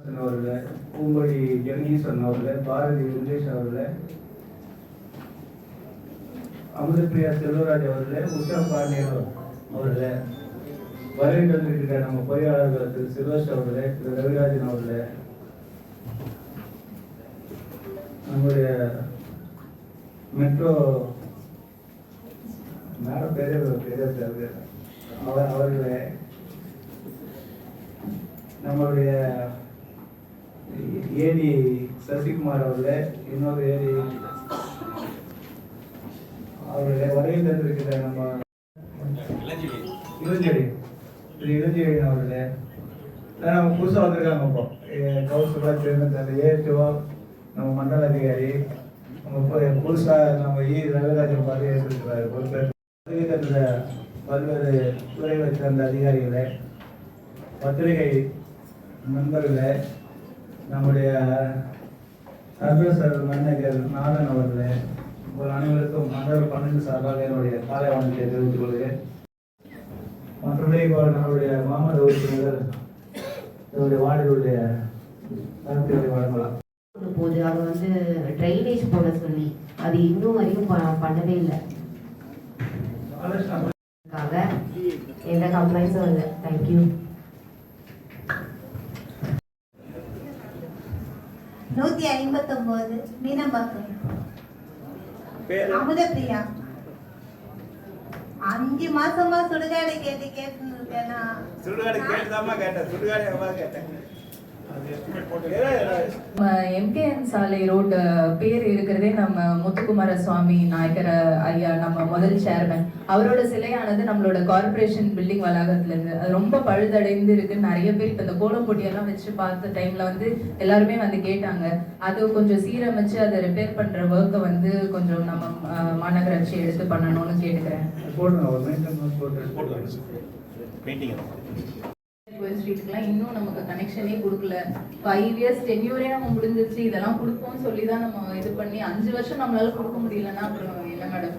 அவர்கள் பூங்கொழி ஜெகதீஸ்வரன் அவர்கள் பாரதி வெங்கடேஷ் அவர்கள் அமிர்தப்பிரியா செல்வராஜ் அவர்கள் உஷா பாண்டியன் அவர்கள் வருகின்ற நம்ம பொறியாளர்கள் திரு சிரோஷ் அவர்கள் திரு ரவிராஜன் அவர்கள் நம்முடைய மெட்ரோ மேடம் பேரே பேரே அவர் அவர்களே நம்மளுடைய ஏடி சசிகுமார் அவர்களே இன்னொரு ஏடி அவர்களே வரையில் தந்திருக்கிற நம்ம இளஞ்செடி திரு இளஞ்செடி அவர்களே. நம்ம புதுசாக வந்திருக்காங்க இப்போ. கௌசலா சேர்ந்த அந்த ஏடிஓ நம்ம மண்டல அதிகாரி. நம்ம புதுசாக நம்ம இ ரங்கராஜன் பதவி ஏற்றிருக்கிறார். பொறுப்பேற்று வருகை தந்த பல்வேறு துறைகளை சேர்ந்த அதிகாரிகளை பத்திரிகை நண்பர்களை நம்முடைய சர்வசர் மன்னகர் நாதன் அவர்களே உங்கள் அனைவருக்கும் மண்டல பன்னெண்டு சார்பாக என்னுடைய காலை வணக்கத்தை தெரிவித்துக் கொள்கிறேன். மற்றபடி நம்மளுடைய மாமத உறுப்பினர் நம்முடைய வார்டுகளுடைய கருத்துக்களை வழங்கலாம். போது அது வந்து ட்ரைனேஜ் போட சொல்லி அது இன்னும் வரைக்கும் பண்ணவே இல்லை. எந்த கம்ப்ளைண்ட்ஸும் இல்லை. தேங்க்யூ ஐம்பத்தொன்பது மீனம்பாக்கம் அமுதப்பிரியா. அஞ்சு மாசமா சுடுகாடு கேட்டு கேட்டு இருக்கேனா? சுடுகாடு கேட்டுதாம்மா கேட்டேன். சுடுகாடு கேட்டேன். எம்கேஎன் சாலை ரோடு பேர் இருக்கிறதே நம்ம முத்துக்குமார சுவாமி நாயக்கர் ஐயா நம்ம முதல் சேர்மன் அவரோட சிலையானது நம்மளோட கார்ப்பரேஷன் பில்டிங் வளாகத்துல இருந்து. அது ரொம்ப பழுதடைந்து இருக்கு. நிறைய பேர் இப்ப இந்த கோலம் போட்டியெல்லாம் வச்சு பார்த்த டைம்ல வந்து எல்லாருமே வந்து கேட்டாங்க. அது கொஞ்சம் சீரமைச்சு அதை ரிப்பேர் பண்ற ஒர்க்கை வந்து கொஞ்சம் நம்ம மாநகராட்சி எடுத்து பண்ணணும்னு கேட்டுக்கிறேன். போடுங்க ஸ்ட்ரீட்டுக்குலாம் இன்னும் நமக்கு கனெக்ஷனே கொடுக்கல. ஃபைவ் இயர்ஸ் டென்யூரே நம்ம முடிஞ்சிருச்சு. இதெல்லாம் கொடுப்போம்னு சொல்லி தான் நம்ம இது பண்ணி அஞ்சு வருஷம் நம்மளால கொடுக்க முடியலன்னா அப்புறம் என்ன மேடம்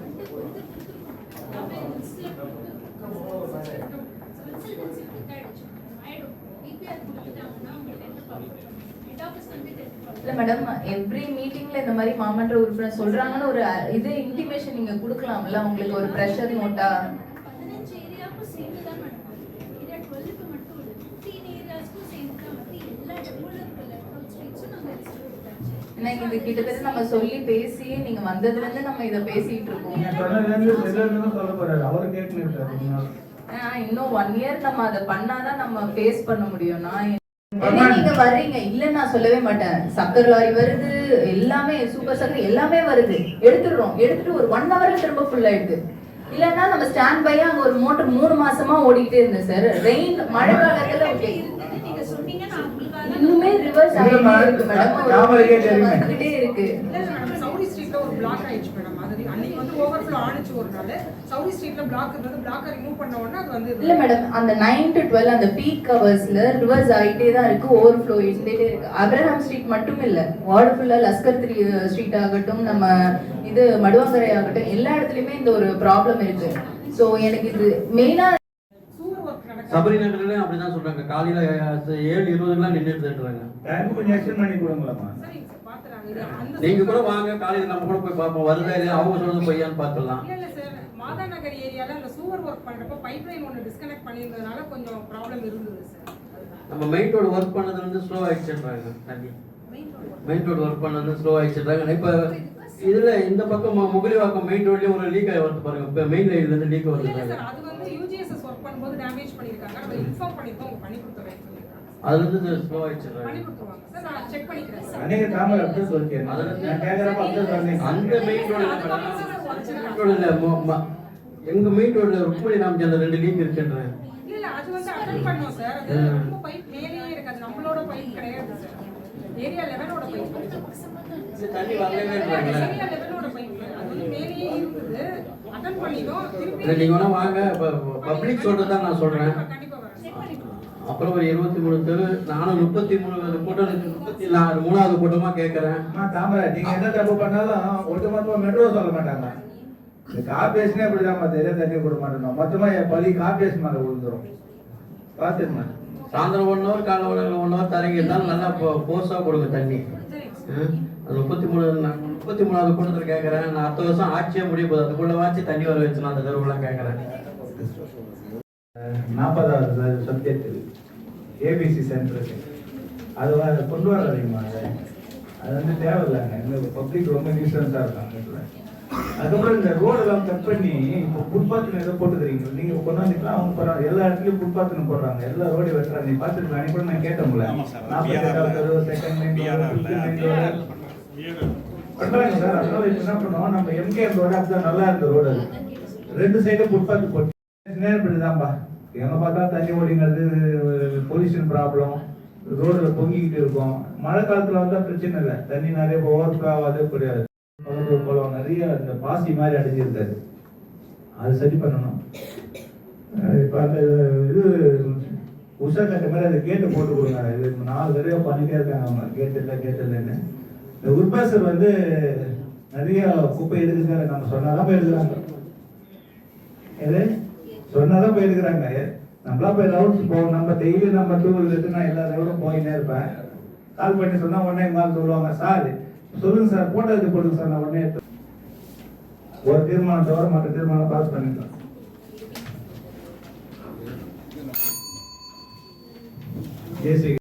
இல்ல மேடம் எவ்ரி மீட்டிங்ல இந்த மாதிரி மாமன்ற உறுப்பினர் சொல்றாங்கன்னு ஒரு இது இன்டிமேஷன் நீங்க கொடுக்கலாம்ல? உங்களுக்கு ஒரு ப்ரெஷர் நோட்டா பதினஞ்சு ஏரியாவுக்கும் சேர்ந்து தான் மேடம் ஏரியா டுவெல்க்கு மட்டும் இல்லை ஃபிஃப்டீன் ஏரியாஸ்க்கும் சேர்ந்து தான் வந்து எல்லா டெவலப்மெண்ட் லெவல் ஸ்ட்ரீட்ஸும் நாங்கள் லிஸ்ட் கொடுத்தாச்சு ஏன்னா இது கிட்டத்தட்ட நம்ம சொல்லி பேசி நீங்க வந்ததுல இருந்து நம்ம இதை பேசிட்டு இருக்கோம். இன்னும் ஒன் இயர் நம்ம அதை பண்ணாதான் நம்ம ஃபேஸ் பண்ண முடியும். நான் என்ன நீங்க வர்றீங்க? இல்லன்னு நான் சொல்லவே மாட்டேன். சக்கரை லாரி வருது எல்லாமே சூப்பர் சக்கரை எல்லாமே வருது. எடுத்துடுறோம். எடுத்துட்டு ஒரு ஒன் ஹவர்ல திரும்ப ஃபுல் ஆயிடுது. இல்லன்னா நம்ம ஸ்டாண்ட் பையா அங்க ஒரு மோட்டர் மூணு மாசமா ஓடிக்கிட்டே இருந்தேன் சார் ரெயின் மழை காலத்துல okay. இருந்தது நீங்க சொன்னீங்க நான் உங்களுக்காக இன்னுமே ரிவர்ஸ் இருக்கு மேடம். வந்துகிட்டே சவுரி ஸ்ட்ரீட்ல ஒரு பிளாக் ஆயிடுச்சு மேடம். அது அன்னைக்கு வந்து ஓவர்ஃப்ளோ ஆனிச்சு ஒரு நாள். சவுரி ஸ்ட்ரீட்ல பிளாக் இருந்தது. பிளாக்கை ரிமூவ் பண்ண உடனே அது வந்து இல்ல மேடம். அந்த நைன் டு டுவெல் அந்த பீக் ஹவர்ஸ்ல ரிவர்ஸ் ஆயிட்டே தான் இருக்கு. ஓவர் ஃப்ளோ இருந்துட்டே இருக்கு. அப்ரஹாம் ஸ்ட்ரீட் மட்டும் இல்ல. வார்டு ஃபுல்லா லஸ்கர் த்ரீ ஸ்ட்ரீட் ஆகட்டும் நம்ம இது மடுவாங்கரை ஆகட்டும் எல்லா இடத்துலயுமே இந்த ஒரு ப்ராப்ளம் இருக்கு. சோ எனக்கு இது மெயினா சூர் ஒர்க் நடக்குது சபரி நகர்லயும் அப்படிதான் சொல்றாங்க. காலையில ஏழு இருபதுக்குலாம் நின்றுட்டுன்றாங்க டைம் கொஞ்சம் எக்ஸ்டெண்ட் பண்ணி அந்த நீங்க கூட வாங்க காலையில நம்ம கூட போய் பார்ப்போம். வருதா இல்லையா? அவங்க சொல்றது இல்ல சார் மாதா நகர் ஏரியால அந்த சூவர் ஒர்க் பண்றப்ப பைப் லைன் ஒன்று டிஸ்கனெக்ட் பண்ணியிருந்ததுனால கொஞ்சம் ப்ராப்ளம் இருந்தது சார் நம்ம மெயின் ரோடு ஒர்க் பண்ணதுல இருந்து ஸ்லோ ஆயிடுச்சுன்றாங்க மெயின் ரோடு ஒர்க் பண்ணது ஸ்லோ ஆயிடுச்சுன்றாங்க. இப்ப இதுல இந்த பக்கம் மு- முகலிவாக்கம் மெயின் ரோட்லயே ஒரு லீக் ஆகி வருது பாருங்க. இப்ப மெயின் லைன்ல இருந்து லீக் வருது. பண்ணும்போது டேமேஜ் பண்ணிருக்காங்க நம்ம இன்ஃபார்ம் பண்ணிருக்கோம் அவங்க பண்ணி கொடுத்துறேன் அதுல இருந்து ஸ்லோ பண்ணி கொடுத்துருவாங்க. சார் நான் செக் பண்ணிக்கிறேன் அன்னைக்கு தாமரை அப்படியே நான் அப்படியே சொன்னீங்க அந்த ரோடு இல்ல எங்க மெயின் ரோட்ல ருக்மணி ராமச்சந்திரன் ரெண்டு லீக் இருக்குன்றேன். இல்ல அது வந்து அட்டன் பண்ணோம் சார். அது ரொம்ப பைப் மேலேயே இருக்கு அது நம்மளோட பைப் கிடையாது சார். ஏரியா லெவலோட பைப் தண்ணி வரலவேன்றாங்களே ஏரியா லெவலோட பைப் அது வந்து மேலேயே இருந்தது. அட்டன் பண்ணிட்டோம் இல்ல திருப்பி நீங்க வேணா வாங்க. பப்ளிக் சொல்றதுதான் நான் சொல்றேன். கண்டிப்பா வரேன். அப்புறம் ஒரு இருபத்தி மூணு தெரு நானும் முப்பத்தி மூணு கூட்டம் முப்பத்தி நாலு மூணாவது கூட்டமா கேட்கறேன் அம்மா தாமரை நீங்க என்ன தப்பு பண்ணாலும் ஒட்டுமொத்தமா மெட்ரோ சொல்ல மாட்டாங்க. இந்த கார்பரேஷனே அப்படிதான் தெரியும் தண்ணி கொடுக்க மாட்டோம் மொத்தமா என் பள்ளி கார்பரேஷன் மேல விழுந்துரும். பாத்துருமா சாயந்தரம் ஒன் ஹவர் காலை ஒன் ஹவர் தரங்கி இருந்தாலும் நல்லா போர்ஸாக கொடுங்க தண்ணி. ஆ? முப்பத்தி மூணு நான் முப்பத்தி மூணாவது கூட்டத்தில் கேட்குறேன் நான் அடுத்த வருஷம் ஆட்சியே முடிய போகுது. அதுக்குள்ள வாட்சி தண்ணி வர வச்சுலாம் அந்த தெருவுலாம் கேட்குறேன் நாற்பதாவது சப்ஜெக்ட் ஏபிசி சென்டருக்கு அது கொண்டு வராதீங்கம்மா அதை? அது வந்து தேவையில்லைங்க. எங்களுக்கு பப்ளிக் ரொம்ப நியூசன்ஸாக இருக்காங்க. அதுக்கப்புறம் இந்த ரோடெல்லாம் கட் பண்ணி இப்போ ஃபுட்பாத்னு ஏதோ போட்டுக்கிறீங்க. நீங்கள் கொண்டாந்துக்கலாம் அவங்க போடுறாங்க. எல்லா இடத்துலையும் ஃபுட்பாத்னு போடுறாங்க. எல்லா ரோடையும் வெட்டுறாங்க. நீ பார்த்துருக்கலாம். கூட நான் கேட்டோம்ல ஆமா சார். நாற்பத்தி செகண்ட் பண்றாங்க சார் அதனால இப்ப என்ன பண்ணுவோம் நம்ம எம்கேஎம் ரோடு அப்படிதான் நல்லா இருந்த ரோடு அது ரெண்டு சைடும் ஃபுட்பாத் போட்டு நேரப்படிதான்பா எங்கே பார்த்தா தண்ணி ஓடிங்கிறது பொல்யூஷன் ப்ராப்ளம் ரோடில் பொங்கிக்கிட்டு இருக்கும் மழை காலத்தில் வந்தால் பிரச்சனை இல்லை தண்ணி நிறைய ஓவர் ஃப்ளோ ஆகாது கிடையாது போல நிறைய இந்த பாசி மாதிரி அடைஞ்சிருக்காது அது சரி பண்ணணும் அஹ் அந்த இது உஷா கட்ட மாதிரி அது கேட்டு போட்டு கொடுங்க இது நாலு தடவை பண்ணிட்டே இருக்காங்க அவங்க கேட்டு இல்லை கேட்டு இல்லைன்னு இந்த உட்பாசர் வந்து நிறைய குப்பை எடுக்குங்க நம்ம சொன்னாதான் போய் எடுக்கிறாங்க எது? சொன்னாதான் போய் எடுக்கிறாங்க நம்மளா போய் ரவுண்ட்ஸ் போவோம் நம்ம டெய்லி நம்ம டூ வீலர் நான் எல்லா ரவுண்டும் போயினே இருப்பேன். கால் பண்ணி சொன்னா உடனே எங்க ஆள் சொல்லுவாங்க சார் சொல்லுங்க சார் போட்டோ எடுத்து போடுங்க சார் நான் உடனே ஒரு தீர்மானம் தவிர மற்ற தீர்மானம் பாஸ் பண்ணிட்டோம் ஜேசி